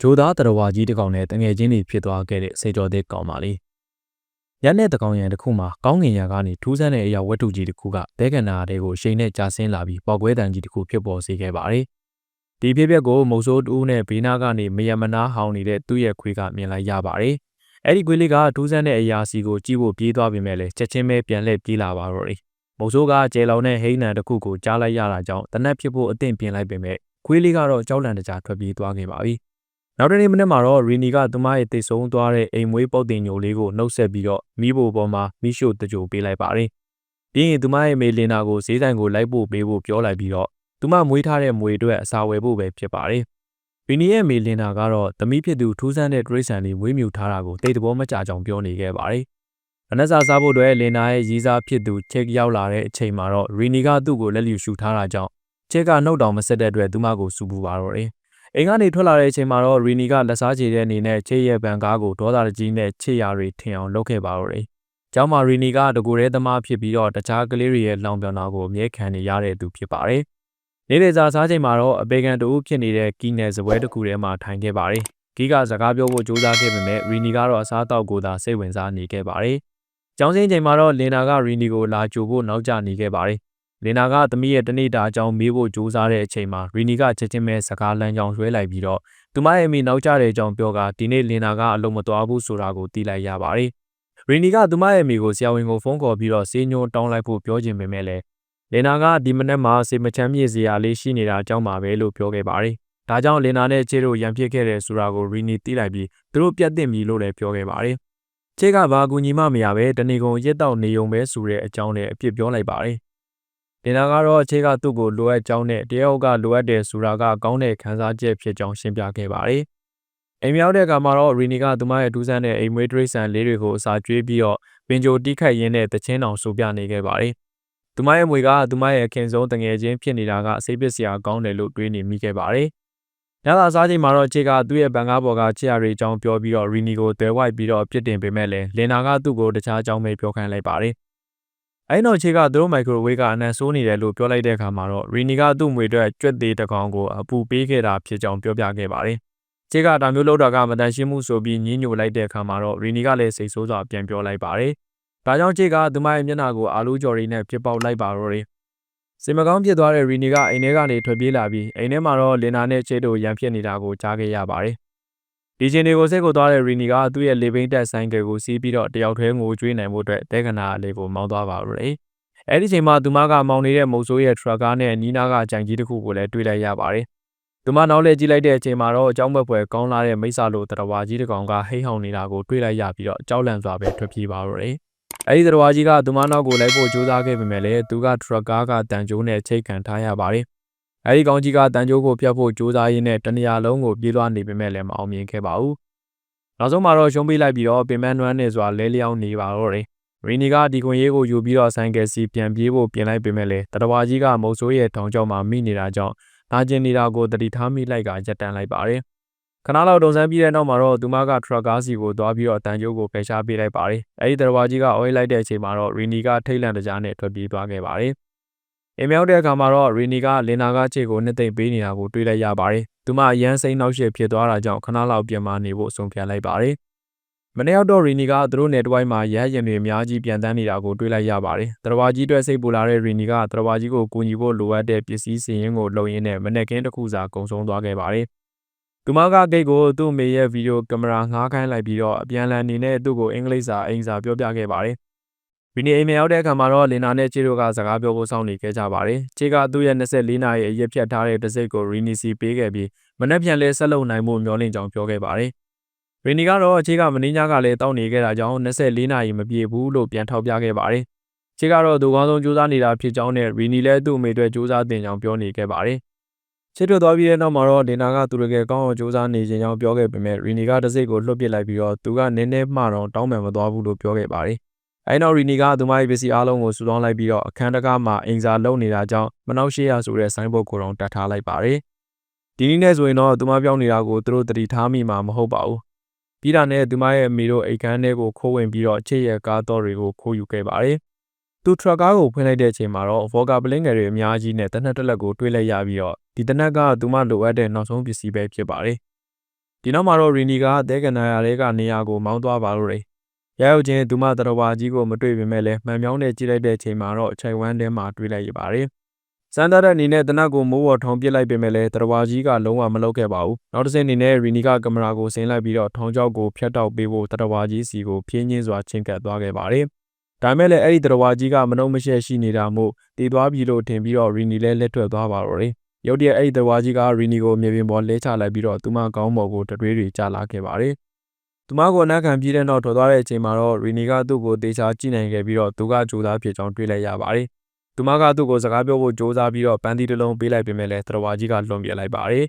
ဂျိုသားတရဝါကြီးတစ်ကောင်နဲ့တငယ်ချင်းတွေဖြစ်သွားခဲ့တဲ့စေကျော်သစ်ကောင်ပါလေ။ရက်နဲ့တကောင်ရံတစ်ခုမှာကောင်းငင်ရံကနေထူးဆန်းတဲ့အရာဝတ္ထုကြီးတစ်ခုကဘဲကန္နာတွေကိုရှိန်နဲ့ကြာဆင်းလာပြီးပေါက်ကွဲတံကြီးတစ်ခုဖြစ်ပေါ်စေခဲ့ပါတယ်။ဒီဖြစ်ပျက်ကိုမုတ်ဆိုးတူးနဲ့ဘေးနားကနေမယမနာဟောင်းနေတဲ့သူ့ရဲ့ခွေးကမြင်လိုက်ရပါတယ်။အဲ့ဒီခွေးလေးကထူးဆန်းတဲ့အရာစီကိုကြည့်ဖို့ပြေးသွားပြီမဲ့လည်းချက်ချင်းပဲပြန်လှည့်ပြေးလာပါတော့တယ်။မုတ်ဆိုးကကျဲလောင်တဲ့ဟိန်းနံတစ်ခုကိုကြားလိုက်ရတာကြောင့်တနက်ဖြစ်ဖို့အသင့်ပြင်လိုက်ပေမဲ့ခွေးလေးကတော့ကြောက်လန့်တကြားထွက်ပြေးသွားခဲ့ပါပြီ။ နောက်တနေ့မနေ့မှာတော့ရီနီကသူမရဲ့တိတ်ဆုံးသွားတဲ့အိမ်မွေးပုတ်တင်ညိုလေးကိုနှုတ်ဆက်ပြီးတော့မိဖို့ပေါ်မှာမိရှို့တကြိုပေးလိုက်ပါတယ်။ပြီးရင်သူမရဲ့မေလင်နာကိုဈေးဆိုင်ကိုလိုက်ဖို့ပေးဖို့ပြောလိုက်ပြီးတော့သူမမွေးထားတဲ့မွေအတွက်အစာဝယ်ဖို့ပဲဖြစ်ပါတယ်။ရီနီရဲ့မေလင်နာကတော့သမီးဖြစ်သူထူးဆန်းတဲ့တရိษံလေးမွေးမြူထားတာကိုတိတ်တဘောမကြကြောင်ပြောနေခဲ့ပါတယ်။အနက်စာစားဖို့အတွက်လင်နာရဲ့ရီးစားဖြစ်သူချက်ရောက်လာတဲ့အချိန်မှာတော့ရီနီကသူ့ကိုလက်လျူရှူထားတာကြောင့်ချက်ကနှုတ်တောင်မဆက်တဲ့အတွက်သူမကိုစူပူပါတော့တယ်။ အိမ်ကနေထွက်လာတဲ့အချိန်မှာတော့ရီနီကလက်စားချေတဲ့အနေနဲ့ချေရဲ့ဗန်ကားကိုဒေါသတကြီးနဲ့ချေရာတွေထင်အောင်လုပ်ခဲ့ပါတော့တယ်။ကျောင်းမှာရီနီကတကူရဲသမားဖြစ်ပြီးတော့တခြားကလေးတွေရဲ့လောင်ပြောင်တာကိုအမြဲခံနေရတဲ့သူဖြစ်ပါတယ်။နေ့လည်စာစားချိန်မှာတော့အပေကန်တူဖြစ်နေတဲ့ကီနယ်စပွဲတစ်ခုထဲမှာထိုင်ခဲ့ပါတယ်။ကီကစကားပြောဖို့ကြိုးစားခဲ့ပေမဲ့ရီနီကတော့အစားအသောက်ကိုသာစိတ်ဝင်စားနေခဲ့ပါတယ်။ကျောင်းစင်းချိန်မှာတော့လင်နာကရီနီကိုလာကြိုဖို့နောက်ကျနေခဲ့ပါတယ် လင်နာကသမီးရဲ့တနေ့တာအကြောင်းမေးဖို့ကြိုးစားတဲ့အချိန်မှာရီနီကချက်ချင်းပဲစကားလမ်းကြောင်းရွှဲလိုက်ပြီးတော့သူမရဲ့မိနောက်ကျတဲ့အကြောင်းပြောကဒီနေ့လင်နာကအလုံးမသွားဘူးဆိုတာကိုသိလိုက်ရပါတယ်။ရီနီကသူမရဲ့မိကိုဆရာဝန်ကိုဖုန်းခေါ်ပြီးတော့စေးညိုတောင်းလိုက်ဖို့ပြောချင်ပေမဲ့လည်းလင်နာကဒီမနေ့မှစေမချမ်းမြေစရာလေးရှိနေတာအကြောင်းပါပဲလို့ပြောခဲ့ပါတယ်။ဒါကြောင့်လင်နာနဲ့ချေတို့ရံပြစ်ခဲ့တဲ့ဆိုတာကိုရီနီသိလိုက်ပြီးသူတို့ပြတ်တင်ပြီလို့လည်းပြောခဲ့ပါတယ်။ချေကဘာကူညီမမရပဲတဏီကုံရက်တော့နေုံပဲဆိုတဲ့အကြောင်းနဲ့အပြစ်ပြောလိုက်ပါတယ် လင်နာကတော့အခြေကသူ့ကိုလိုအပ်ကြောင်းနဲ့တယောက်ကလိုအပ်တယ်ဆိုတာကကောင်းတဲ့ခံစားချက်ဖြစ်ကြောင်းရှင်းပြခဲ့ပါတယ်။အိမ်မြောက်တဲ့အခါမှာတော့ရီနီကသူမရဲ့ဒူးဆန်းတဲ့အိမ်မွေးတရိษံလေးတွေကိုအစာကျွေးပြီးတော့ပင်ကြိုတိခိုက်ရင်းနဲ့တချင်းတောင်ဆိုပြနေခဲ့ပါတယ်။သူမရဲ့မွေကသူမရဲ့ခင်ဆုံးတငယ်ချင်းဖြစ်နေတာကအစိပ်ပစ်စရာကောင်းတယ်လို့တွေးနေမိခဲ့ပါတယ်။ညသာစားချိန်မှာတော့အခြေကသူ့ရဲ့ဘန်ကားပေါ်ကချစ်ရရီအကြောင်းပြောပြီးတော့ရီနီကိုတဲဝိုက်ပြီးတော့ပြစ်တင်ပေးမဲ့လဲလင်နာကသူ့ကိုတခြားအကြောင်းပဲပြောခိုင်းလိုက်ပါတယ်။ အဲ့တော့ချေကသူတို့မိုက်ခရိုဝေးကအနံဆိုးနေတယ်လို့ပြောလိုက်တဲ့အခါမှာတော့ရီနီကသူ့မွေအတွက်ကြွက်သေးတကောင်ကိုအပူပေးခဲ့တာဖြစ်ကြောင်းပြောပြခဲ့ပါတယ်။ချေကဒါမျိုးလုပ်တာကမတန်ရှင်းမှုဆိုပြီးညှင်းညိုလိုက်တဲ့အခါမှာတော့ရီနီကလည်းစိတ်ဆိုးစွာပြန်ပြောလိုက်ပါတယ်။ဒါကြောင့်ချေကသူမရဲ့မျက်နှာကိုအာလူကျော်ရီနဲ့ပြစ်ပေါက်လိုက်ပါတော့တယ်။စင်မကောင်းဖြစ်သွားတဲ့ရီနီကအိမ်ထဲကနေထွက်ပြေးလာပြီးအိမ်ထဲမှာတော့လင်နာနဲ့ချေတို့ရန်ဖြစ်နေတာကိုကြားခဲ့ရပါတယ်။ ဒီချင်းတွေကိုစိတ်ကိုသွားတဲ့ရီနီကသူ့ရဲ့လေဘိန်းတက်ဆိုင်ကယ်ကိုစီးပြီးတော့တယောက်တည်းငိုကြွေးနိုင်မှုအတွက်တဲကနာလေးကိုမောင်းသွားပါလို့လေ။အဲဒီချိန်မှာသူမကမောင်းနေတဲ့မုတ်ဆိုးရဲ့ထရက်ကားနဲ့နီးနားကကြိုင်ကြီးတစ်ခုကိုလည်းတွေ့လိုက်ရပါတယ်။သူမနောက်လဲကြည့်လိုက်တဲ့အချိန်မှာတော့အကြောင်းဘက်ပွဲကောင်းလာတဲ့မိဆာလိုတရဝါကြီးတစ်ကောင်ကဟိဟောင်နေတာကိုတွေ့လိုက်ရပြီးတော့ကြောက်လန့်စွာပဲထွက်ပြေးပါတော့တယ်။အဲဒီတရဝါကြီးကသူမနောက်ကိုလိုက်ဖို့ကြိုးစားခဲ့ပေမဲ့လည်းသူကထရက်ကားကတန်ကြိုးနဲ့ချိတ်ခံထားရပါတယ်။ အဲဒီကောင်ကြီးကတန်ကြိုးကိုပြတ်ဖို့ကြိုးစားရင်းနဲ့တနေရာလုံးကိုပြေးလွှားနေပေမဲ့လည်းမအောင်မြင်ခဲ့ပါဘူး။နောက်ဆုံးမှာတော့ရှုံးပေးလိုက်ပြီးတော့ပင်မနွမ်းနေစွာလဲလျောင်းနေပါတော့တယ်။ရီနီကဒီခွန်ရေးကိုယူပြီးတော့ဆိုင်ကယ်စီပြန်ပြေးဖို့ပြင်လိုက်ပေမဲ့လည်းတတဝါကြီးကမုတ်ဆိုးရဲ့ထောင်ကျောင်းမှာမိနေတာကြောင့်နာကျင်နေတာကိုတတိထားမိလိုက်ကရက်တန်လိုက်ပါတယ်။ခဏလောက်တုံစမ်းပြီးတဲ့နောက်မှာတော့သူမကထရက်ကားစီကိုသွားပြီးတော့တန်ကျိုးကိုဖယ်ရှားပေးလိုက်ပါတယ်။အဲဒီတတဝါကြီးကအော်ဟစ်လိုက်တဲ့အချိန်မှာတော့ရီနီကထိတ်လန့်တကြားနဲ့ထွက်ပြေးသွားခဲ့ပါတယ်။ အိမ်မြောက်တဲ့အခါမှာတော့ရီနီကလင်နာကခြေကိုနှစ်သိမ့်ပေးနေတာကိုတွေ့လိုက်ရပါတယ်။သူမအရန်စိမ့်နောက်ရှက်ဖြစ်သွားတာကြောင့်ခဏလောက်ပြန်မနေဖို့ဆုံးဖြတ်လိုက်ပါတယ်။မနေ့ရောက်တော့ရီနီကသူတို့နယ်တစ်ဝိုက်မှာရဟရင်တွေအများကြီးပြန်တန်းနေတာကိုတွေ့လိုက်ရပါတယ်။တရဝါကြီးအတွက်စိတ်ပူလာတဲ့ရီနီကတရဝါကြီးကိုကူညီဖို့လိုအပ်တဲ့ပစ္စည်းစည်ရင်းကိုလုံရင်းနဲ့မနေ့ကင်းတစ်ခုစာကုံဆုံးသွားခဲ့ပါတယ်။သူမကဂိတ်ကိုသူ့မေရဲ့ဗီဒီယိုကင်မရာငှားခိုင်းလိုက်ပြီးတော့အပြန်လန်အနေနဲ့သူ့ကိုအင်္ဂလိပ်စာအင်စာပြောပြခဲ့ပါတယ်။ ဗီနီအိမ်မရောက်တဲ့အခါမှာတော့လင်နာနဲ့ချေတို့ကစကားပြောဖို့စောင့်နေခဲ့ကြပါတယ်။ချေကသူ့ရဲ့24နာရီအရက်ဖြတ်ထားတဲ့တစိတ်ကိုရီနီစီပေးခဲ့ပြီးမနှက်ပြန်လဲဆက်လုပ်နိုင်မှုမျှော်လင့်ကြောင်းပြောခဲ့ပါတယ်။ရီနီကတော့ချေကမင်းညာကလည်းတောက်နေခဲ့တာကြောင့်24နာရီမပြည့်ဘူးလို့ပြန်ထောက်ပြခဲ့ပါတယ်။ချေကတော့သူကောင်းဆုံးကြိုးစားနေတာဖြစ်ကြောင်းနဲ့ရီနီလည်းသူ့အမေအတွက်ကြိုးစားတင်ကြောင်းပြောနေခဲ့ပါတယ်။ချစ်ထွက်သွားပြီးတဲ့နောက်မှာတော့ဒေနာကသူတကယ်ကောင်းအောင်ကြိုးစားနေခြင်းကြောင့်ပြောခဲ့ပေမဲ့ရီနီကတစိတ်ကိုလွှတ်ပစ်လိုက်ပြီးတော့သူကနည်းနည်းမှတော့တောင်းပန်မသွားဘူးလို့ပြောခဲ့ပါတယ် အဲနောက်ရီနီကသူမရဲ့ပစ္စည်းအလုံးကိုစုဆောင်းလိုက်ပြီးတော့အခန်းတကားမှာအင်စာလုံနေတာကြောင့်မနောက်ရှေ့ရဆိုတဲ့ဆိုင်းဘုတ်ကိုတော့တတ်ထားလိုက်ပါတယ်ဒီနည်းနဲ့ဆိုရင်တော့သူမပြောင်းနေတာကိုသူတို့တတိထားမိမှာမဟုတ်ပါဘူးပြီးတာနဲ့သူမရဲ့အမေတို့အိတ်ခမ်းထဲကိုခိုးဝင်ပြီးတော့ချစ်ရဲ့ကားတော်တွေကိုခိုးယူခဲ့ပါတယ်သူထရက်ကားကိုဖွင့်လိုက်တဲ့အချိန်မှာတော့ဗော်ကာပလင်းငယ်တွေအများကြီးနဲ့တနက်တက်လက်ကိုတွေးလိုက်ရပြီးတော့ဒီတနက်ကသူမလိုအပ်တဲ့နောက်ဆုံးပစ္စည်းပဲဖြစ်ပါတယ်ဒီနောက်မှာတော့ရီနီကတဲကန်နာယာလေးကနေရာကိုမောင်းသွားပါလို့တယ် ရရောက်ချင်းသူမတရဝါကြီးကိုမတွေ့ပေမဲ့လည်းမှန်မြောင်းနဲ့ကြည့်လိုက်တဲ့အချိန်မှာတော့ချိုင်ဝမ်ထဲမှာတွေ့လိုက်ရပါတယ်စန်တာတဲ့အနေနဲ့တနက်ကိုမိုးပေါ်ထောင်ပစ်လိုက်ပေမဲ့လည်းတရဝါကြီးကလုံးဝမလုပ်ခဲ့ပါဘူးနောက်တစ်ဆင့်အနေနဲ့ရီနီကကင်မရာကိုဆင်းလိုက်ပြီးတော့ထောင်ချောက်ကိုဖျက်တောက်ပေးဖို့တရဝါကြီးစီကိုဖြင်းချင်းစွာချင်းကပ်သွားခဲ့ပါတယ်ဒါမဲ့လည်းအဲ့ဒီတရဝါကြီးကမနှုံမရှက်ရှိနေတာမို့တည်သွားပြီလို့ထင်ပြီးတော့ရီနီလည်းလက်ထွက်သွားပါတော့တယ်ရုတ်တရက်အဲ့ဒီတရဝါကြီးကရီနီကိုမြေပြင်ပေါ်လဲချလိုက်ပြီးတော့သူမကောင်းပေါ်ကိုတတွေးတွေကျလာခဲ့ပါတယ် သူမကိုအနက်ခံပြီးတဲ့နောက်ထွက်သွားတဲ့အချိန်မှာတော့ရီနီကသူ့ကိုတေချာကြည့်နိုင်ခဲ့ပြီးတော့သူကကြိုးစားဖြစ်ကြောင်းတွေ့လိုက်ရပါတယ်သူမကသူ့ကိုစကားပြောဖို့ကြိုးစားပြီးတော့ပန်းတီတစ်လုံးပေးလိုက်ပေမဲ့လည်းတရဝါကြီးကလွန်ပြလိုက်ပါတယ်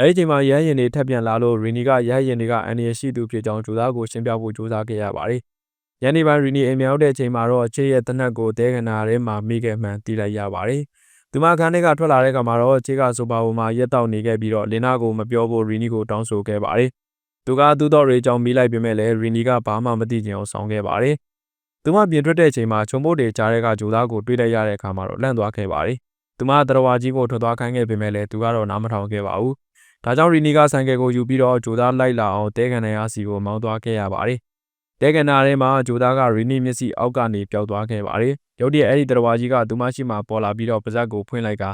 အဲ့ဒီချိန်မှာရဟရင်တွေထပ်ပြန်လာလို့ရီနီကရဟရင်တွေကအန်ရရှိသူဖြစ်ကြောင်းကြိုးစားကိုရှင်းပြဖို့ကြိုးစားခဲ့ရပါတယ်ညနေပိုင်းရီနီအိမ်မြောက်တဲ့အချိန်မှာတော့ချေရဲ့တနက်ကိုတဲခနာထဲမှာမိခဲ့မှန်တီးလိုက်ရပါတယ်သူမခန်းထဲကထွက်လာတဲ့ကမှာတော့ချေကဆိုပါပေါ်မှာရက်တောက်နေခဲ့ပြီးတော့လင်နာကိုမပြောဖို့ရီနီကိုတောင်းဆိုခဲ့ပါတယ် သူကသူ့တော်ရေကြောင့်မိလိုက်ပေမဲ့လည်းရီနီကဘာမှမသိချင်အောင်ဆောင်ခဲ့ပါတယ်သူမပြင်ထွက်တဲ့အချိန်မှာချုံဖို့တွေကြားတဲ့ကဂျိုသားကိုတွေ့လိုက်ရတဲ့အခါမှာတော့လန့်သွားခဲ့ပါတယ်သူမတရဝါကြီးကိုထွက်သွားခိုင်းခဲ့ပေမဲ့လည်းသူကတော့နားမထောင်ခဲ့ပါဘူးဒါကြောင့်ရီနီကဆိုင်ကယ်ကိုယူပြီးတော့ဂျိုသားလိုက်လာအောင်တဲကန်နေရာစီကိုမောင်းသွားခဲ့ရပါတယ်တဲကန်နာထဲမှာဂျိုသားကရီနီမျက်စိအောက်ကနေပျောက်သွားခဲ့ပါတယ်ရုတ်တရက်အဲ့ဒီတရဝါကြီးကသူမရှိမှပေါ်လာပြီးတော့ပါဇက်ကိုဖွင့်လိုက်က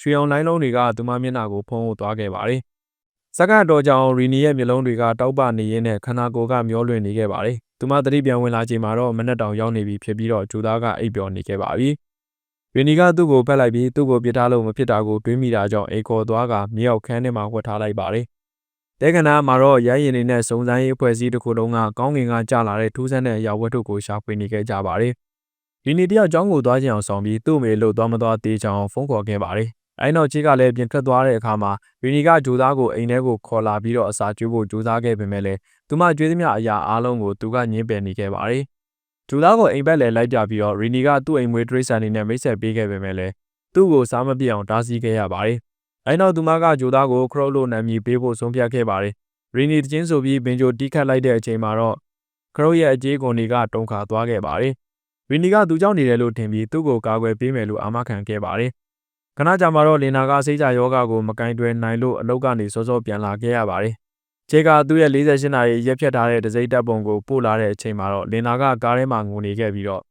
ရွှေအောင်လိုင်းလုံးတွေကသူမမျက်နှာကိုဖုံးဖို့သွားခဲ့ပါတယ် စက္ကန့်တော်ကြောင်ရီနီရဲ့မျက်လုံးတွေကတောက်ပနေရင်းနဲ့ခန္ဓာကိုယ်ကမျောလွင်နေခဲ့ပါတယ်။သူမသတိပြန်ဝင်လာချိန်မှာတော့မနက်တောင်ရောက်နေပြီဖြစ်ပြီးတော့ဂျူသားကအိပ်ပျော်နေခဲ့ပါပြီ။ရီနီကသူ့ကိုဖက်လိုက်ပြီးသူ့ကိုပြစ်ထားလို့မဖြစ်တာကိုတွေးမိတာကြောင့်အိမ်ခေါ်သွားကမြောက်ခန်းထဲမှာဝတ်ထားလိုက်ပါတယ်။တဲကနာမှာတော့ရိုင်းရင်တွေနဲ့စုံစမ်းရေးအဖွဲ့အစည်းတစ်ခုလုံးကကောင်းကင်ကကြာလာတဲ့ထူးဆန်းတဲ့အရာဝတ္ထုကိုရှာဖွေနေခဲ့ကြပါတယ်။ရီနီတယောက်ကျောင်းကိုသွားကြအောင်ဆောင်ပြီးသူ့မေလို့သွားမသွားသေးချောင်းဖုန်းခေါ်ခဲ့ပါတယ် အဲနောက်ချီကလည်းပြင်ထွက်သွားတဲ့အခါမှာရီနီကဂျိုသားကိုအိမ်ထဲကိုခေါ်လာပြီးတော့အစာကျွေးဖို့ကြိုးစားခဲ့ပေမဲ့လည်းသူမကျွေးသမျှအရာအားလုံးကိုသူကညှင်းပယ်နေခဲ့ပါတယ်။ဂျိုသားကိုအိမ်ဘက်လည်းလိုက်ပြပြီးတော့ရီနီကသူ့အိမ်မွေးတရိษံနေနဲ့မိတ်ဆက်ပေးခဲ့ပေမဲ့လည်းသူ့ကိုစားမပြစ်အောင်တားဆီးခဲ့ရပါတယ်။အဲနောက်သူမကဂျိုသားကိုခရုတ်လို့နာမည်ပေးဖို့ဆုံးဖြတ်ခဲ့ပါတယ်။ရီနီတချင်းဆိုပြီးဘင်ဂျိုတီးခတ်လိုက်တဲ့အချိန်မှာတော့ခရုတ်ရဲ့အကြေးကွန်တွေကတုံခါသွားခဲ့ပါတယ်။ရီနီကသူကြောင့်နေတယ်လို့ထင်ပြီးသူ့ကိုကာကွယ်ပေးမယ်လို့အာမခံခဲ့ပါတယ်။ ခဏကြာမှာတော့လင်နာကစိတ်ကြယောဂကိုမကင်တွယ်နိုင်လို့အလုတ်ကနေစောစောပြန်လာခဲ့ရပါတယ်။ခြေကသူ့ရဲ့48နာရီရက်ဖြတ်ထားတဲ့ဒစိမ့်တပ်ပုံကိုပို့လာတဲ့အချိန်မှာတော့လင်နာကကားထဲမှာငိုနေခဲ့ပြီးတော့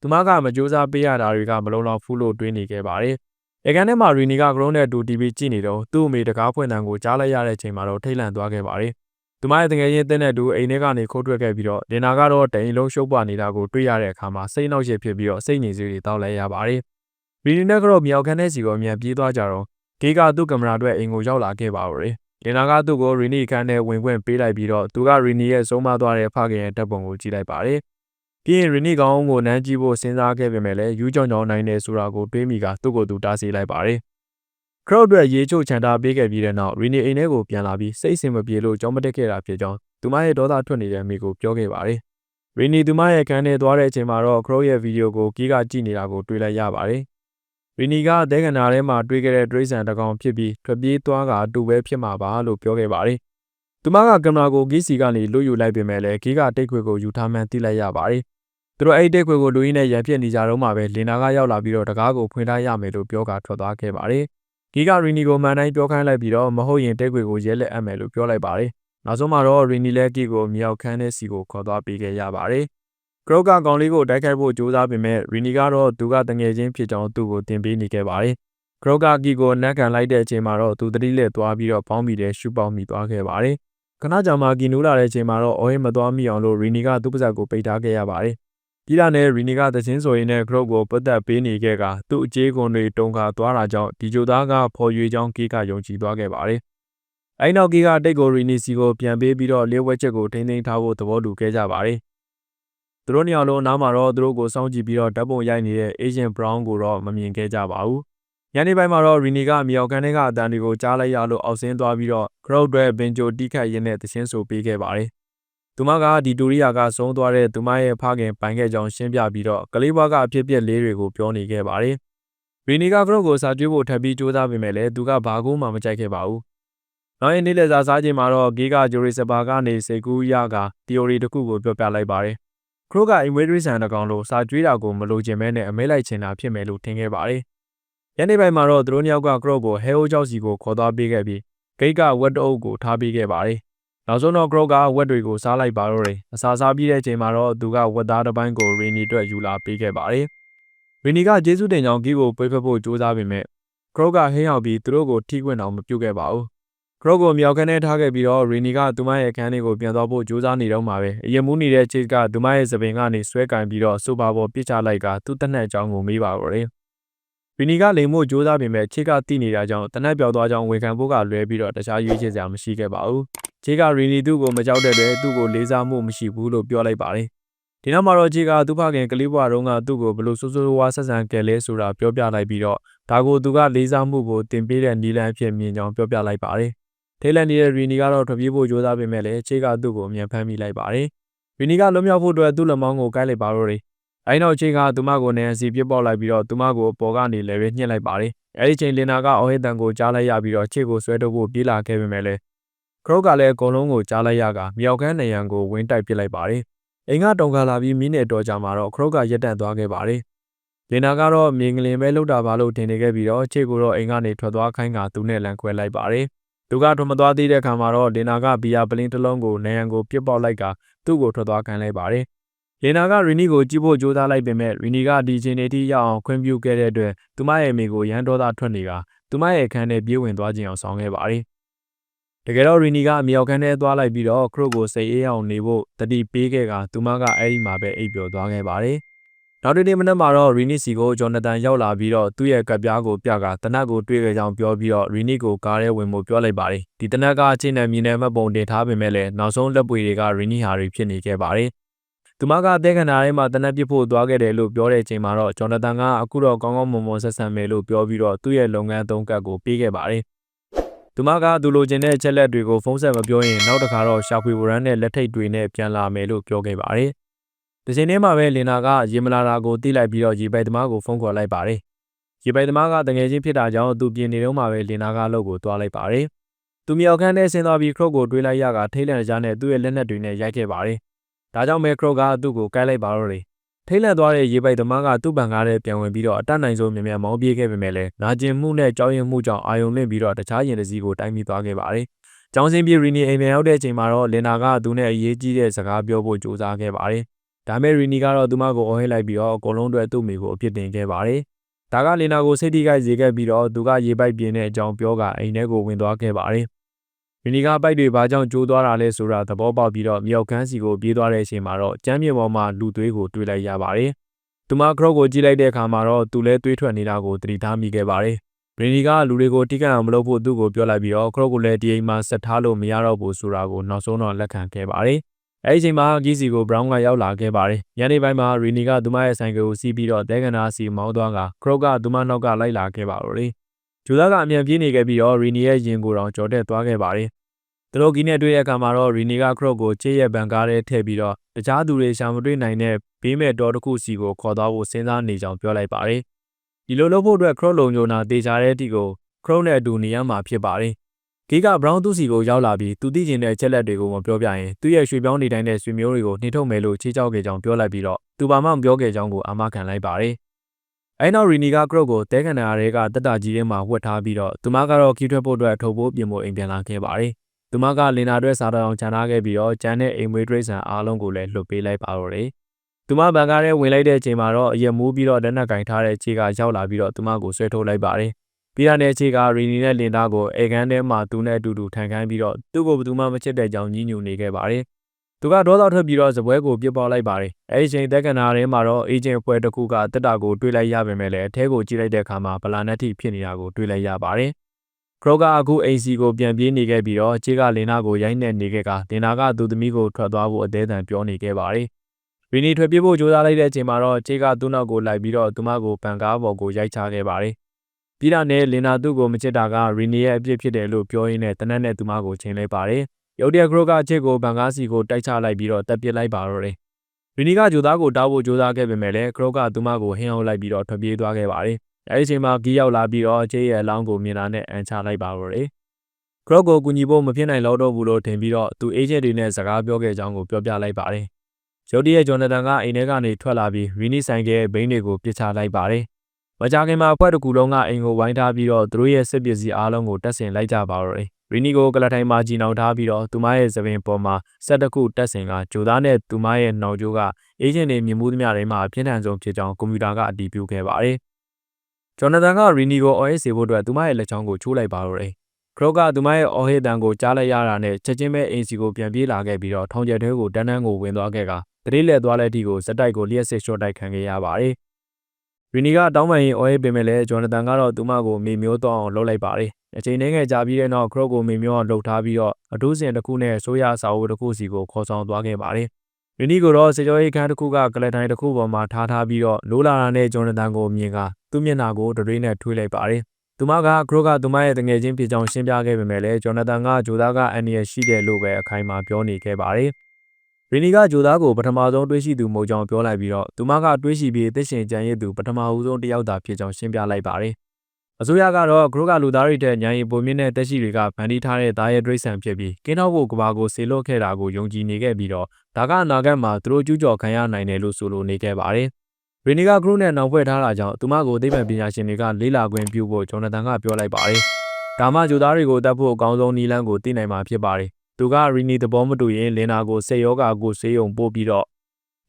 သူမကမကြိုးစားပေးရတာတွေကမလုံလောက်ဘူးလို့တွေးနေခဲ့ပါတယ်။အေကန်ထဲမှာရီနီကကရုံးနဲ့တူတီဗီကြည့်နေတော့သူ့အမေတကားဖွင့်တန်ကိုကြားလိုက်ရတဲ့အချိန်မှာတော့ထိတ်လန့်သွားခဲ့ပါတယ်။သူမရဲ့တငယ်ချင်းတင်းတဲ့တူအိမ်ထဲကနေခိုးထွက်ခဲ့ပြီးတော့လင်နာကတော့တိန်လုံးရှုပ်ပွားနေတာကိုတွေ့ရတဲ့အခါမှာစိတ်နှောက်ယှက်ဖြစ်ပြီးတော့စိတ်ငြိမ်စေးတွေတောက်လိုက်ရပါတယ်။ ဗီဒီနဲ့ကတော့မြောက်ခန်းတဲ့စီကိုအမြန်ပြေးသွားကြတော့ဂေးကသူ့ကင်မရာအတွက်အိမ်ကိုရောက်လာခဲ့ပါဦးတယ်။လင်နာကသူ့ကိုရီနီခန်းနဲ့ဝင်ခွင့်ပေးလိုက်ပြီးတော့သူကရီနီရဲ့ဆုံးမသွားတဲ့ဖခင်ရဲ့တပ်ပုံကိုကြည့်လိုက်ပါတယ်။ပြီးရင်ရီနီကောင်ကိုနမ်းကြည့်ဖို့စဉ်းစားခဲ့ပေမဲ့လည်းယူးကြောင်ကြောင်နိုင်နေဆိုတာကိုတွေးမိကသူ့ကိုသူတားဆီးလိုက်ပါတယ်။ခရော့အတွက်ရေချို့ချန်တာပေးခဲ့ပြီးတဲ့နောက်ရီနီအိမ်ထဲကိုပြန်လာပြီးစိတ်ဆင်မပြေလို့ကြောင်းမတက်ခဲ့တာဖြစ်ကြောင်းသူမရဲ့ဒေါသထွက်နေတဲ့မိကိုပြောခဲ့ပါတယ်။ရီနီသူမရဲ့ခန်းထဲသွားတဲ့အချိန်မှာတော့ခရော့ရဲ့ဗီဒီယိုကိုကီးကကြည့်နေတာကိုတွေ့လိုက်ရပါတယ်။ ရီနီကသဲကနာထဲမှာတွေ့ခဲ့တဲ့ဒရိစံတကောင်ဖြစ်ပြီးထွက်ပြေးသွားကအတူပဲဖြစ်မှာပါလို့ပြောခဲ့ပါတယ်။သူမကကင်မရာကိုဂီးစီကနေလွတ်ယူလိုက်ပေမဲ့လည်းဂီးကတိတ်ခွေကိုယူထားမှန်းသိလိုက်ရပါတယ်။သူတို့အဲ့ဒီတိတ်ခွေကိုလူရင်းနဲ့ရန်ဖြစ်နေကြတော့မှပဲလင်နာကရောက်လာပြီးတော့တကားကိုဖွင့်ထားရမယ်လို့ပြောကထွက်သွားခဲ့ပါတယ်။ဂီးကရီနီကိုမှန်တိုင်းပြောခိုင်းလိုက်ပြီးတော့မဟုတ်ရင်တိတ်ခွေကိုရဲလက်အပ်မယ်လို့ပြောလိုက်ပါတယ်။နောက်ဆုံးမှာတော့ရီနီလည်းဂီးကိုမြောက်ခန်းတဲ့စီကိုခေါ်သွားပေးခဲ့ရပါတယ်။ ကရော့ကကောင်လေးကိုတိုက်ခိုက်ဖို့ကြိုးစားပေမဲ့ရီနီကတော့သူကတငယ်ချင်းဖြစ်ကြောင်းသူ့ကိုတင်ပေးနေခဲ့ပါတယ်။ကရော့ကကီကိုနက်ကန်လိုက်တဲ့အချိန်မှာတော့သူတတိလက်သွားပြီးတော့ပေါင်းမိတဲ့ရှူပေါင်းမိသွားခဲ့ပါတယ်။ခဏကြာမှကီနိုးလာတဲ့အချိန်မှာတော့အော်ဟင်းမသွားမိအောင်လို့ရီနီကသူ့ပါဇက်ကိုပိတ်ထားခဲ့ရပါတယ်။ပြီးတာနဲ့ရီနီကသချင်းဆိုရင်နဲ့ကရော့ကိုပတ်သက်ပေးနေခဲ့ကသူ့အကြေးကွန်တွေတုံခါသွားတာကြောင့်ဒီဂျိုသားကဖော်ရွေကြောင်းကီကယုံကြည်သွားခဲ့ပါတယ်။အဲ့နောက်ကီကတိတ်ကိုရီနီစီကိုပြန်ပေးပြီးတော့လျှို့ဝှက်ချက်ကိုထိန်းသိမ်းထားဖို့သဘောတူခဲ့ကြပါတယ်။ သူတို့နှစ်ယောက်လုံးအနားမှာတော့သူတို့ကိုစောင့်ကြည့်ပြီးတော့ဓာတ်ပုံရိုက်နေတဲ့ Agent Brown ကိုတော့မမြင်ခဲ့ကြပါဘူး။ညနေပိုင်းမှာတော့ Rini ကမြောက်ကန်ထဲကအတန်တွေကိုကြားလိုက်ရလို့အောက်ဆင်းသွားပြီးတော့ Crowd တွေဘင်ဂျိုတီးခတ်ရင်းနဲ့တခြင်းဆိုပေးခဲ့ပါတယ်။သူမကဒီတိုရီယာကဆုံးသွားတဲ့သူမရဲ့ဖခင်ပိုင်ခဲ့ကြောင်းရှင်းပြပြီးတော့ကလေးဘွားကအဖြစ်ပြက်လေးတွေကိုပြောနေခဲ့ပါတယ်။ Rini က Crowd ကိုစာကျွေးဖို့ထပ်ပြီးစူးစမ်းပေမဲ့လည်းသူကဘာကူမှမကြိုက်ခဲ့ပါဘူး။နောက်ရက်နေ့လက်စားစားချိန်မှာတော့ဂေးကဂျိုရီစပါကနေစေကူးရက theory တစ်ခုကိုပြောပြလိုက်ပါတယ်။ ခရိုးကအိမ်မွေးဒရိစံတကောင်လို့စာကြွေးတာကိုမလိုချင်မဲနဲ့အမဲလိုက်ချင်တာဖြစ်မယ်လို့ထင်ခဲ့ပါတယ်။ညနေပိုင်းမှာတော့သူတို့နှစ်ယောက်ကခရိုးကိုဟဲအိုးကြောက်စီကိုခေါ်သွားပေးခဲ့ပြီးဂိတ်ကဝက်တအုပ်ကိုထားပေးခဲ့ပါတယ်။နောက်ဆုံးတော့ Crow ကဝက်တွေကိုစားလိုက်ပါတော့တယ်။အစာစားပြီးတဲ့အချိန်မှာတော့သူကဝက်သားတစ်ပိုင်းကိုရီနီအတွက်ယူလာပေးခဲ့ပါတယ်။ရီနီကကျေးဇူးတင်ကြောင်းဂီကိုပွေးဖက်ဖို့ကြိုးစားပေမဲ့ Crow ကဟင်းရောက်ပြီးသူတို့ကိုထိခွင့်အောင်မပြုတ်ခဲ့ပါဘူး။ Crow ကိုမြောက်ခန်းထဲထားခဲ့ပြီးတော့ရီနီကသူမရဲ့အခန်းလေးကိုပြန်သွားဖို့ကြိုးစားနေတော့မှာပဲအရင်မူးနေတဲ့ Chase ကသူမရဲ့သပင်ကနေဆွဲကင်ပြီးတော့ဆိုဖာပေါ်ပစ်ချလိုက်ကသူ့တက်နှက်အကြောင်းကိုမေးပါတော့တယ်။ရီနီကလိမ်မို့ကြိုးစားပေမဲ့ Chase ကတိနေတာကြောင့်တနက်ပြောက်သွားကြောင်းဝန်ခံဖို့ကလွဲပြီးတော့တခြားရွေးချယ်စရာမရှိခဲ့ပါဘူး။ Chase ကရီနီသူ့ကိုမကြောက်တဲ့အတွက်သူ့ကိုလေးစားမှုမရှိဘူးလို့ပြောလိုက်ပါတယ်။ဒီနောက်မှာတော့ Chase ကသူ့ဖခင်ကလေးဘွားတုန်းကသူ့ကိုဘလို့ဆိုးဆိုးဝါးဆက်ဆံခဲ့လဲဆိုတာပြောပြလိုက်ပြီးတော့ဒါကိုသူကလေးစားမှုကိုတင်ပေးတဲ့နီလန်အဖြစ်မြင်ကြောင်းပြောပြလိုက်ပါတယ်။ ထိတ်လန့်နေတဲ့ရီနီကတော့ထွက်ပြေးဖို့ကြိုးစားပေမဲ့လည်းချေကသူ့ကိုအမြန်ဖမ်းမိလိုက်ပါတယ်။ရီနီကလွန်မြောက်ဖို့အတွက်သူ့လက်မောင်းကိုကိုက်လိုက်ပါတော့တယ်။အဲဒီနောက်ချေကသူမကိုနေအစီပြစ်ပေါက်လိုက်ပြီးတော့သူမကိုအပေါ်ကနေလည်းပဲညှစ်လိုက်ပါတယ်။အဲဒီချိန်လင်နာကအော်ဟစ်တန်ကိုကြားလိုက်ရပြီးတော့ချေကိုဆွဲထုတ်ဖို့ပြေးလာခဲ့ပေမဲ့လည်းခရုတ်ကလည်းအကုန်လုံးကိုကြားလိုက်ရကမြောက်ခမ်းနေရန်ကိုဝင်းတိုက်ပစ်လိုက်ပါတယ်။အိမ်ကတုံကလာပြီးမိနစ်တော်ကြာမှာတော့ခရုတ်ကရက်တန့်သွားခဲ့ပါတယ်။လင်နာကတော့မြင်ကလေးပဲလှုပ်တာပါလို့ထင်နေခဲ့ပြီးတော့ချေကိုတော့အိမ်ကနေထွက်သွားခိုင်းကသူနဲ့လန်ခွဲလိုက်ပါတယ်။ သူကထွက်မသွားသေးတဲ့ခါမှာတော့လင်နာကဘီယာပလင်းတစ်လုံးကိုနေရန်ကိုပြစ်ပေါက်လိုက်ကသူ့ကိုထွက်သွားခိုင်းလိုက်ပါတယ်။လင်နာကရီနီကိုကြည့်ဖို့ကြိုးစားလိုက်ပေမဲ့ရီနီကဒီချိန်နေထိရအောင်ခွင့်ပြုခဲ့တဲ့အတွက်သူမရဲ့မိကိုရန်တော်သားထွက်နေကသူမရဲ့အခန်းထဲပြေးဝင်သွားခြင်းအောင်ဆောင်ခဲ့ပါတယ်။တကယ်တော့ရီနီကအမြောက်ခန်းထဲသွားလိုက်ပြီးတော့ခရုတ်ကိုစိတ်အေးအောင်နေဖို့တတိပေးခဲ့ကသူမကအဲ့ဒီမှာပဲအိပ်ပျော်သွားခဲ့ပါတယ်။ နောက်တစ်နေ့မနက်မှာတော့ရီနီစီကိုဂျော်နသန်ရောက်လာပြီးတော့သူ့ရဲ့ကပ်ပြားကိုပြကတနတ်ကိုတွေ့ခဲ့ကြောင်းပြောပြီးတော့ရီနီကိုကားထဲဝင်ဖို့ပြောလိုက်ပါတယ်ဒီတနတ်ကအချင်းနဲ့မြင်းနယ်မှတ်ပုံတင်ထားပေမဲ့လည်းနောက်ဆုံးလက်ပွေတွေကရီနီဟာတွေဖြစ်နေခဲ့ပါတယ်သူမကအသေးခဏထဲမှာတနက်ပြစ်ဖို့သွားခဲ့တယ်လို့ပြောတဲ့အချိန်မှာတော့ဂျော်နသန်ကအခုတော့ကောင်းကောင်းမွန်မွန်ဆက်ဆံမယ်လို့ပြောပြီးတော့သူ့ရဲ့လုပ်ငန်းသုံးကတ်ကိုပေးခဲ့ပါတယ်သူမကသူလိုချင်တဲ့အချက်လက်တွေကိုဖုန်းဆက်မပြောရင်နောက်တစ်ခါတော့ရှာဖွေဝရမ်းနဲ့လက်ထိတ်တွေနဲ့ပြန်လာမယ်လို့ပြောခဲ့ပါတယ် ဒီချိန်ထဲမှာပဲလင်နာကရေမလာတာကိုသိလိုက်ပြီးတော့ရေပိုက်သမားကိုဖုန်းခေါ်လိုက်ပါတယ်။ရေပိုက်သမားကတငယ်ချင်းဖြစ်တာကြောင့်သူပြင်နေတော့မှပဲလင်နာကအလုပ်ကိုတွားလိုက်ပါတယ်။သူမြောက်ခန်းထဲဆင်းသွားပြီးခရုတ်ကိုတွေးလိုက်ရကထိတ်လန့်ကြားနဲ့သူ့ရဲ့လက်နက်တွေနဲ့ရိုက်ခဲ့ပါတယ်။ဒါကြောင့်ပဲခရုတ်ကသူ့ကိုကိုက်လိုက်ပါတော့တယ်။ထိတ်လန့်သွားတဲ့ရေပိုက်သမားကသူ့ပံကားထဲပြန်ဝင်ပြီးတော့အတတ်နိုင်ဆုံးမြန်မြန်မောင်းပြေးခဲ့ပေမဲ့လည်းနာကျင်မှုနဲ့ကြောက်ရွံ့မှုကြောင့်အာယုံလင့်ပြီးတော့တခြားရင်တစည်းကိုတိုင်းပြီးသွားခဲ့ပါတယ်။ကျောင်းစင်းပြေရီနီအိမ်ပြန်ရောက်တဲ့အချိန်မှာတော့လင်နာကသူနဲ့အရေးကြီးတဲ့စကားပြောဖို့ကြိုးစားခဲ့ပါတယ်။ ဒါမဲ့ရီနီကတော့သူမကိုအော်ဟစ်လိုက်ပြီးတော့အကုန်လုံးအတွက်သူ့မိကိုအပြစ်တင်ခဲ့ပါတယ်။ဒါကလင်နာကိုစိတ်ထိခိုက်စေခဲ့ပြီးတော့သူကရေပိုက်ပြင်းတဲ့အကြောင်းပြောကအိမ်ထဲကိုဝင်သွားခဲ့ပါတယ်။ရီနီကပိုက်တွေဘာကြောင့်ကျိုးသွားတာလဲဆိုတာသဘောပေါက်ပြီးတော့မြောက်ခန်းစီကိုပြေးသွားတဲ့အချိန်မှာတော့ကျမ်းမြေပေါ်မှာလူသွေးကိုတွေ့လိုက်ရပါတယ်။သူမခရုတ်ကိုကြည့်လိုက်တဲ့အခါမှာတော့သူလည်းသွေးထွက်နေတာကိုသတိထားမိခဲ့ပါတယ်။ရီနီကလူတွေကိုတိကျအောင်မလုပ်ဖို့သူ့ကိုပြောလိုက်ပြီးတော့ခရုတ်ကိုလည်းဒီအိမ်မှာဆက်ထားလို့မရတော့ဘူးဆိုတာကိုနောက်ဆုံးတော့လက်ခံခဲ့ပါတယ်။ အဲဒီချိန်မှာဂီစီကိုဘရောင်းကရောက်လာခဲ့ပါတယ်။ညနေပိုင်းမှာရီနီကသူမရဲ့ဆိုင်ကယ်ကိုစီးပြီးတော့တဲကနာစီမောင်းသွားကခရုတ်ကသူမနောက်ကလိုက်လာခဲ့ပါတော့လေ။ဂျူသားကအမြန်ပြေးနေခဲ့ပြီးတော့ရီနီရဲ့ရင်ကိုယ်တော်ကြော်တက်သွားခဲ့ပါတယ်။သူတို့ကီးနဲ့တွေ့တဲ့အခါမှာတော့ရီနီကခရုတ်ကိုချေးရဲ့ဘန်ကားထဲထည့်ပြီးတော့တခြားသူတွေရှာမတွေ့နိုင်တဲ့ဘေးမဲ့တော်တစ်ခုစီကိုခေါ်သွားဖို့စဉ်းစားနေကြောင်းပြောလိုက်ပါတယ်။ဒီလိုလုပ်ဖို့အတွက်ခရုတ်လုံညိုနာတေချာတဲ့အထိကိုခရုတ်နဲ့အတူနေရမှာဖြစ်ပါတယ်။ ဂီကဘရောင်းသူစီကိုရောက်လာပြီးသူသိကျင်တဲ့အချက်လက်တွေကိုမပြောပြရင်သူ့ရဲ့ရွှေပြောင်းနေတိုင်းတဲ့ဆွေမျိုးတွေကိုနှိထုတ်မယ်လို့ချေးကြောက်ခဲ့ကြောင်းပြောလိုက်ပြီးတော့သူဘာမှမပြောခဲ့ကြောင်းကိုအာမခံလိုက်ပါတယ်။အဲနောက်ရီနီကကရုတ်ကိုတဲကန်နာရဲကတက်တာကြီးထဲမှာဝှက်ထားပြီးတော့သူမကတော့ခီးထွက်ဖို့အတွက်ထုတ်ဖို့ပြင်ဖို့အိမ်ပြန်လာခဲ့ပါတယ်။သူမကလင်နာအတွက်စားတောင်ချန်ထားခဲ့ပြီးတော့ကျန်တဲ့အိမ်မွေးတရိတ်ဆန်အားလုံးကိုလည်းလွတ်ပေးလိုက်ပါတော့တယ်။သူမဘန်ကားထဲဝင်လိုက်တဲ့အချိန်မှာတော့အရက်မိုးပြီးတော့လက်နက်ကင်ထားတဲ့ခြေကရောက်လာပြီးတော့သူမကိုဆွဲထုတ်လိုက်ပါတယ် ပြီးတာနဲ့ခြေကရီနီနဲ့လင်သားကိုအေကန်းထဲမှာသူနဲ့အတူတူထိုင်ခိုင်းပြီးတော့သူ့ကိုဘယ်သူမှမချစ်တဲ့ကြောင်ကြီးညူနေခဲ့ပါတယ်။သူကဒေါသထွက်ပြီးတော့ဇပွဲကိုပြစ်ပေါက်လိုက်ပါတယ်။အဲဒီချိန်တက်ကနာထဲမှာတော့အေဂျင့်အဖွဲ့တစ်ခုကတက်တာကိုတွေးလိုက်ရပေမဲ့လည်းအထဲကိုကြည့်လိုက်တဲ့အခါမှာဗလာနက်တီဖြစ်နေတာကိုတွေးလိုက်ရပါတယ်။ခရိုကအခုအိမ်စီကိုပြန်ပြေးနေခဲ့ပြီးတော့ခြေကလင်နာကိုရိုက်နှက်နေခဲ့ကလင်နာကသူသမီးကိုထွက်သွားဖို့အသေးအံပြောနေခဲ့ပါတယ်။ရီနီထွက်ပြေးဖို့ကြိုးစားလိုက်တဲ့အချိန်မှာတော့ခြေကသူ့နောက်ကိုလိုက်ပြီးတော့သူမကိုပန်ကားပေါ်ကိုရိုက်ချခဲ့ပါတယ်။ ပြီးတာနဲ့လင်နာသူ့ကိုမချစ်တာကရီနီရဲ့အပြစ်ဖြစ်တယ်လို့ပြောရင်းနဲ့တနက်နဲ့သူမကိုချိန်လိုက်ပါတယ်။ရုတ်တရက်ခရိုကအချစ်ကိုဘန်ကားစီကိုတိုက်ချလိုက်ပြီးတော့တက်ပစ်လိုက်ပါတော့တယ်။ရီနီကဂျိုသားကိုတောက်ဖို့ကြိုးစားခဲ့ပေမဲ့လည်းခရိုကသူမကိုဟင်းအောင်လိုက်ပြီးတော့ထွက်ပြေးသွားခဲ့ပါတယ်။အဲဒီအချိန်မှာဂီးရောက်လာပြီးတော့ချေးရဲ့အလောင်းကိုမြင်တာနဲ့အန်ချလိုက်ပါတော့တယ်။ခရိုကိုကူညီဖို့မဖြစ်နိုင်တော့တော့ဘူးလို့ထင်ပြီးတော့သူအေဂျင့်တွေနဲ့စကားပြောခဲ့ကြောင်းကိုပြောပြလိုက်ပါတယ်။ရုတ်တရက်ဂျော်နသန်ကအိမ်ထဲကနေထွက်လာပြီးရီနီဆိုင်ကရဲ့ဘိန်းတွေကိုပစ်ချလိုက်ပါတယ်။ မကြခင်မှာအဖွဲ့တစ်ခုလုံးကအိမ်ကိုဝိုင်းထားပြီးတော့သူတို့ရဲ့စစ်ပစ္စည်းအားလုံးကိုတက်ဆင်လိုက်ကြပါတော့တယ်ရီနီကိုကလထိုင်မှာကြည်နောင်ထားပြီးတော့သူမရဲ့သပင်ပေါ်မှာဆက်တစ်ခုတက်ဆင်ကဂျိုသားနဲ့သူမရဲ့နှောင်ကြိုးကအေဂျင့်တွေမြင်မှုသမျှတွေမှာအပြင်းထန်ဆုံးဖြစ်ကြောင်းကွန်ပျူတာကအတည်ပြုခဲ့ပါတယ်။ဂျော်နသန်ကရီနီကိုအော်ဟစ်စေဖို့အတွက်သူမရဲ့လက်ချောင်းကိုချိုးလိုက်ပါတော့တယ်။ခရော့ကသူမရဲ့အော်ဟစ်တန်ကိုကြားလိုက်ရတာနဲ့ချက်ချင်းပဲအင်စီကိုပြန်ပြေးလာခဲ့ပြီးတော့ထောင်ကျက်ထဲကိုတန်းတန်းကိုဝင်သွားခဲ့ကတတိလက်သွားလက်တီကိုစက်တိုက်ကိုလျှက်စစ်ရှော့တိုက်ခံခဲ့ရပါတယ်။ ရီနီကတောင်းပန်ရင်အော်ဟစ်ပေမဲ့လည်းဂျော်နသန်ကတော့သူမကိုမေမျိုးတော့အောင်လုပ်လိုက်ပါတယ်။အချိန်နှင်းငယ်ကြာပြီးတဲ့နောက်ခရော့ကိုမေမျိုးအောင်လှုပ်ထားပြီးတော့အထူးစင်တစ်ခုနဲ့ဆိုရစာအုပ်တစ်ခုစီကိုခေါ်ဆောင်သွားခဲ့ပါတယ်။ရီနီကိုတော့စေကျော်ရိတ်ခန်းတစ်ခုကကလထိုင်တစ်ခုပေါ်မှာထားထားပြီးတော့လိုးလာတာနဲ့ဂျော်နသန်ကိုမြင်ကသူ့မျက်နှာကိုဒရွေးနဲ့ထွေးလိုက်ပါတယ်။သူမကခရိုကသူမရဲ့တငယ်ချင်းဖြစ်ကြောင်းရှင်းပြခဲ့ပေမဲ့လည်းဂျော်နသန်ကဂျိုသားကအန်နီယရှိတယ်လို့ပဲအခိုင်အမာပြောနေခဲ့ပါတယ်။ ရီနီကဂျိုသားကိုပထမဆုံးတွေးရှိသူမဟုတ်ကြောင်းပြောလိုက်ပြီးတော့သူမကတွေးရှိပြီးသိရှင်ကြံရည်သူပထမဦးဆုံးတယောက်သာဖြစ်ကြောင်းရှင်းပြလိုက်ပါတယ်။အစိုးရကတော့ဂရုကလူသားတွေတဲ့ညံရီပုံမြင့်တဲ့တက်ရှိတွေကဗန်တီးထားတဲ့သားရဲဒရိတ်ဆန်ဖြစ်ပြီးကင်းတော့ဖို့ကဘာကိုဆေလွတ်ခဲ့တာကိုယုံကြည်နေခဲ့ပြီးတော့ဒါကအနာဂတ်မှာသူတို့ကျူးကျော်ခံရနိုင်တယ်လို့ဆိုလိုနေခဲ့ပါတယ်။ရီနီကဂရုနဲ့နောက်ဖွဲ့ထားတာကြောင့်သူမကိုသိပ္ပံပညာရှင်တွေကလေးလာခွင့်ပြုဖို့ဂျော်နသန်ကပြောလိုက်ပါတယ်။ဒါမှဂျိုသားတွေကိုတတ်ဖို့အကောင်းဆုံးနည်းလမ်းကိုသိနိုင်မှာဖြစ်ပါတယ် သူကရီနီသဘောမတူရင်လင်နာကိုစိတ်ယောဂါကိုဆေးရုံပို့ပြီးတော့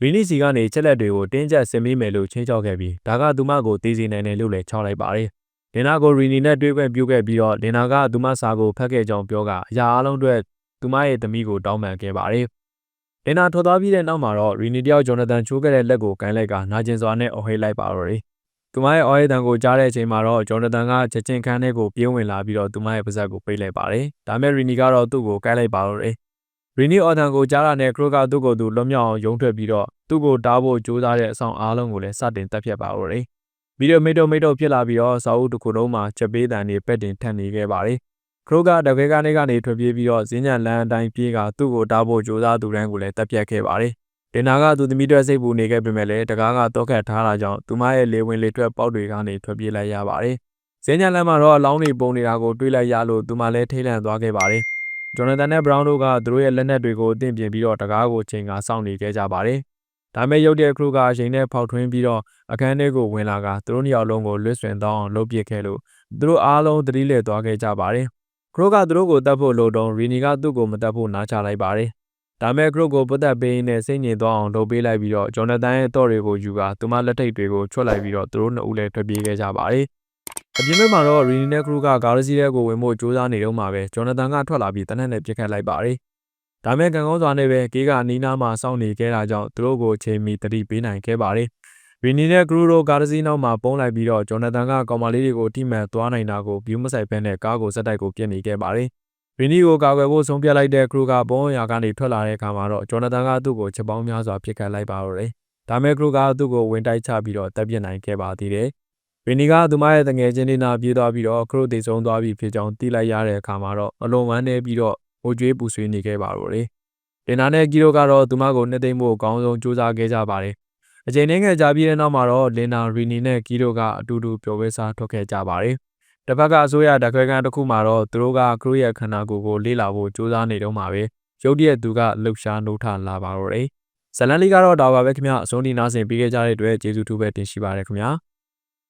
ရီနီစီကနေချက်လက်တွေကိုတင်းကျပ်ဆင်မိမယ်လို့ချင်းချောက်ခဲ့ပြီးဒါကသူမကိုသိစေနိုင်တယ်လို့လည်းချောက်လိုက်ပါတယ်။လင်နာကိုရီနီနဲ့တွေ့ခွင့်ပြုခဲ့ပြီးတော့လင်နာကသူမစာကိုဖတ်ခဲ့ကြောင်းပြောကအရာအလုံးအတွက်သူမရဲ့သမီးကိုတောင်းပန်ခဲ့ပါတယ်။လင်နာထွက်သွားပြီးတဲ့နောက်မှာတော့ရီနီတယောက်ဂျော်နသန်ချိုးခဲ့တဲ့လက်ကိုကန်လိုက်ကနာကျင်စွာနဲ့အော်ဟိတ်လိုက်ပါတော့တယ်။ သူမရဲ့အော်ဟိတ်တန်ကိုကြားတဲ့အချိန်မှာတော့ဂျော်နသန်ကချက်ချင်းခန်းထဲကိုပြေးဝင်လာပြီးတော့သူမရဲ့ပါဇက်ကိုပိတ်လိုက်ပါတယ်။ဒါမဲ့ရီနီကတော့သူ့ကိုကိုက်လိုက်ပါတော့တယ်။ရီနီအော်တန်ကိုကြားတာနဲ့ခရိုကသူ့ကိုသူလွတ်မြောက်အောင်ယုံထွက်ပြီးတော့သူ့ကိုတားဖို့ကြိုးစားတဲ့အဆောင်အားလုံးကိုလည်းစတင်တက်ဖြတ်ပါတော့တယ်။ဗီဒီယိုမိတ်တုံမိတ်တုံဖြစ်လာပြီးတော့စာအုပ်တစ်ခုလုံးမှာချက်ပေးတန်တွေပက်တင်ထပ်နေခဲ့ပါတယ်။ခရိုကတကယ်ကနေကနေထွက်ပြေးပြီးတော့ဈဉ္ညာလန်းအတိုင်းပြေးကသူ့ကိုတားဖို့ကြိုးစားသူတိုင်းကိုလည်းတက်ဖြတ်ခဲ့ပါတယ်။ တင်နာကသူသမီးတွေစိတ်ပူနေခဲ့ပေမဲ့လည်းတကားကတော့ခတ်ထားတာကြောင့်သူမရဲ့လေဝင်လေထွက်ပေါက်တွေကနေထွက်ပြေးလိုက်ရပါတယ်။ဈဉ္ညာလန်းမှာတော့အလောင်းတွေပုံနေတာကိုတွေးလိုက်ရလို့သူမလည်းထိတ်လန့်သွားခဲ့ပါတယ်။ဂျော်နသန်နဲ့ဘရောင်းတို့ကသူတို့ရဲ့လက်နက်တွေကိုအသင့်ပြင်ပြီးတော့တကားကိုချိန်ကစောင့်နေခဲ့ကြပါတယ်။ဒါမဲ့ရုတ်တဲ့ခရုကအချိန်နဲ့ဖောက်ထွင်းပြီးတော့အခန်းထဲကိုဝင်လာကသူတို့နှစ်ယောက်လုံးကိုလွတ်ဆွင်သွားအောင်လုပ်ပစ်ခဲ့လို့သူတို့အားလုံးသတိလစ်သွားခဲ့ကြပါတယ်။ခရုကသူတို့ကိုတတ်ဖို့လို့တော့ရီနီကသူ့ကိုမတတ်ဖို့နားချလိုက်ပါတယ်။ ဒါမဲ့ခရုကိုပတ်သက်ပေးနဲ့စိတ်ညစ်သွားအောင်လုပ်ပေးလိုက်ပြီးတော့ဂျော်နသန်ရဲ့တော့တွေကိုယူကသူမလက်ထိတ်တွေကိုချွတ်လိုက်ပြီးတော့သူတို့နှစ်ဦးလည်းထွက်ပြေးခဲ့ကြပါတယ်။အပြင်ဘက်မှာတော့ရီနီနဲ့ခရုကကားရစီတဲ့ကိုဝင်ဖို့ကြိုးစားနေတော့မှပဲဂျော်နသန်ကထွက်လာပြီးတနက်နဲ့ပြစ်ခတ်လိုက်ပါတယ်။ဒါမဲ့ကံကောင်းစွာနဲ့ပဲကေးကအနီးနားမှာစောင့်နေခဲ့တာကြောင့်သူတို့ကိုချိန်မီတတိပေးနိုင်ခဲ့ပါတယ်။ရီနီနဲ့ကရူတို့ကားတစ်စီးနောက်မှာပုံးလိုက်ပြီးတော့ဂျော်နသန်ကကောင်မလေးတွေကိုတိမှန်သွားနိုင်တာကိုဘျူးမဆိုင်ဖက်နဲ့ကားကိုစက်တိုက်ကိုပြစ်နေခဲ့ပါတယ်။ ရီနီကိုကာကွယ်ဖို့ဆုံးဖြတ်လိုက်တဲ့ကရူကပုံးရာကနေထွက်လာတဲ့အခါမှာတော့ဂျော်နသန်ကသူ့ကိုချက်ပေါင်းများစွာပြစ်ခတ်လိုက်ပါတော့တယ်။ဒါမဲ့ကရူကသူ့ကိုဝင်တိုက်ချပြီးတော့တပ်ပြစ်နိုင်ခဲ့ပါသေးတယ်။ရီနီကသူမရဲ့တငယ်ချင်းလေးနာပြေးသွားပြီးတော့ခရုတေဆုံးသွားပြီဖြစ်ကြောင်းသိလိုက်ရတဲ့အခါမှာတော့အလွန်ဝမ်းနည်းပြီးတော့ဟိုကြွေးပူဆွေးနေခဲ့ပါတော့တယ်။လင်နာနဲ့ကီရိုကတော့သူမကိုနှစ်သိမ့်ဖို့အကောင်းဆုံးစူးစမ်းခဲ့ကြပါတယ်။အချိန်နှင်းငယ်ကြာပြီးတဲ့နောက်မှာတော့လင်နာရီနီနဲ့ကီရိုကအတူတူပျော်ပွဲစားထွက်ခဲ့ကြပါတယ်။ တစ်ဖက်ကအစိုးရတခွဲကန်တစ်ခုမှာတော့သူတို့ကခရုရဲ့ခန္ဓာကိုယ်ကိုလေ့လာဖို့စူးစမ်းနေတော့မှာပဲ။ရုတ်တရက်သူကလှုပ်ရှားနှုတ်ထလာပါတော့တယ်။ဇလန်လီကတော့ဒါပါပဲခင်ဗျအဆုံးဒီနားဆင်ပြီးခဲ့ကြတဲ့အတွက်ကျေးဇူးထူးပဲတင်ရှိပါရခင်ဗျာ။